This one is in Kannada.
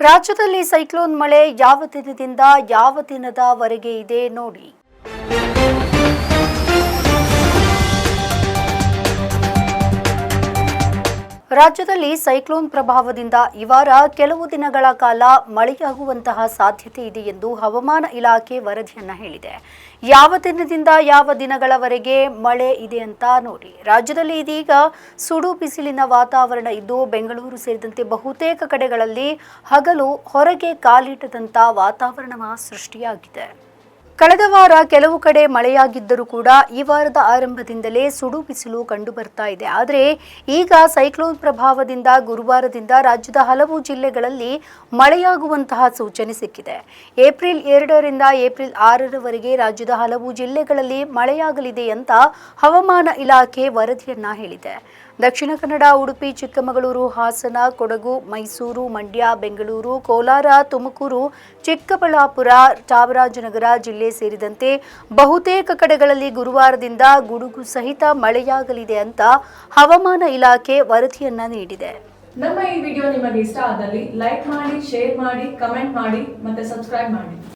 ರಾಜ್ಯದಲ್ಲಿ ಸೈಕ್ಲೋನ್ ಮಳೆ ಯಾವ ದಿನದಿಂದ ಯಾವ ದಿನದವರೆಗೆ ಇದೆ ನೋಡಿ. ರಾಜ್ಯದಲ್ಲಿ ಸೈಕ್ಲೋನ್ ಪ್ರಭಾವದಿಂದ ಈ ವಾರ ಕೆಲವು ದಿನಗಳ ಕಾಲ ಮಳೆಯಾಗುವಂತಹ ಸಾಧ್ಯತೆ ಇದೆ ಎಂದು ಹವಾಮಾನ ಇಲಾಖೆ ವರದಿಯನ್ನ ಹೇಳಿದೆ. ಯಾವ ದಿನದಿಂದ ಯಾವ ದಿನಗಳವರೆಗೆ ಮಳೆ ಇದೆ ಅಂತ ನೋಡಿ. ರಾಜ್ಯದಲ್ಲಿ ಇದೀಗ ಸುಡು ಬಿಸಿಲಿನ ವಾತಾವರಣ ಇದ್ದು ಬೆಂಗಳೂರು ಸೇರಿದಂತೆ ಬಹುತೇಕ ಕಡೆಗಳಲ್ಲಿ ಹಗಲು ಹೊರಗೆ ಕಾಲಿಟ್ಟದಂತ ವಾತಾವರಣ ಸೃಷ್ಟಿಯಾಗಿದೆ. ಕಳೆದ ವಾರ ಕೆಲವು ಕಡೆ ಮಳೆಯಾಗಿದ್ದರೂ ಕೂಡ ಈ ವಾರದ ಆರಂಭದಿಂದಲೇ ಸುಡು ಬಿಸಿಲು ಕಂಡು ಬರ್ತಾ ಇದೆ. ಆದರೆ ಈಗ ಸೈಕ್ಲೋನ್ ಪ್ರಭಾವದಿಂದ ಗುರುವಾರದಿಂದ ರಾಜ್ಯದ ಹಲವು ಜಿಲ್ಲೆಗಳಲ್ಲಿ ಮಳೆಯಾಗುವಂತಹ ಸೂಚನೆ ಸಿಕ್ಕಿದೆ. ಏಪ್ರಿಲ್ ಎರಡರಿಂದ ಏಪ್ರಿಲ್ ಆರರವರೆಗೆ ರಾಜ್ಯದ ಹಲವು ಜಿಲ್ಲೆಗಳಲ್ಲಿ ಮಳೆಯಾಗಲಿದೆ ಅಂತ ಹವಾಮಾನ ಇಲಾಖೆ ವರದಿಯನ್ನ ಹೇಳಿದೆ. ದಕ್ಷಿಣ ಕನ್ನಡ, ಉಡುಪಿ, ಚಿಕ್ಕಮಗಳೂರು, ಹಾಸನ, ಕೊಡಗು, ಮೈಸೂರು, ಮಂಡ್ಯ, ಬೆಂಗಳೂರು, ಕೋಲಾರ, ತುಮಕೂರು, ಚಿಕ್ಕಬಳ್ಳಾಪುರ, ಚಾಮರಾಜನಗರ ಜಿಲ್ಲೆ ಸೇರಿದಂತೆ ಬಹುತೇಕ ಕಡೆಗಳಲ್ಲಿ ಗುರುವಾರದಿಂದ ಗುಡುಗು ಸಹಿತ ಮಳೆಯಾಗಲಿದೆ ಅಂತ ಹವಾಮಾನ ಇಲಾಖೆ ವರದಿಯನ್ನ ನೀಡಿದೆ. ನಮ್ಮ ಈ ವಿಡಿಯೋ ನಿಮಗೆ ಇಷ್ಟ ಆದಲ್ಲಿ ಲೈಕ್ ಮಾಡಿ, ಶೇರ್ ಮಾಡಿ, ಕಮೆಂಟ್ ಮಾಡಿ ಮತ್ತೆ ಸಬ್ಸ್ಕ್ರೈಬ್ ಮಾಡಿ.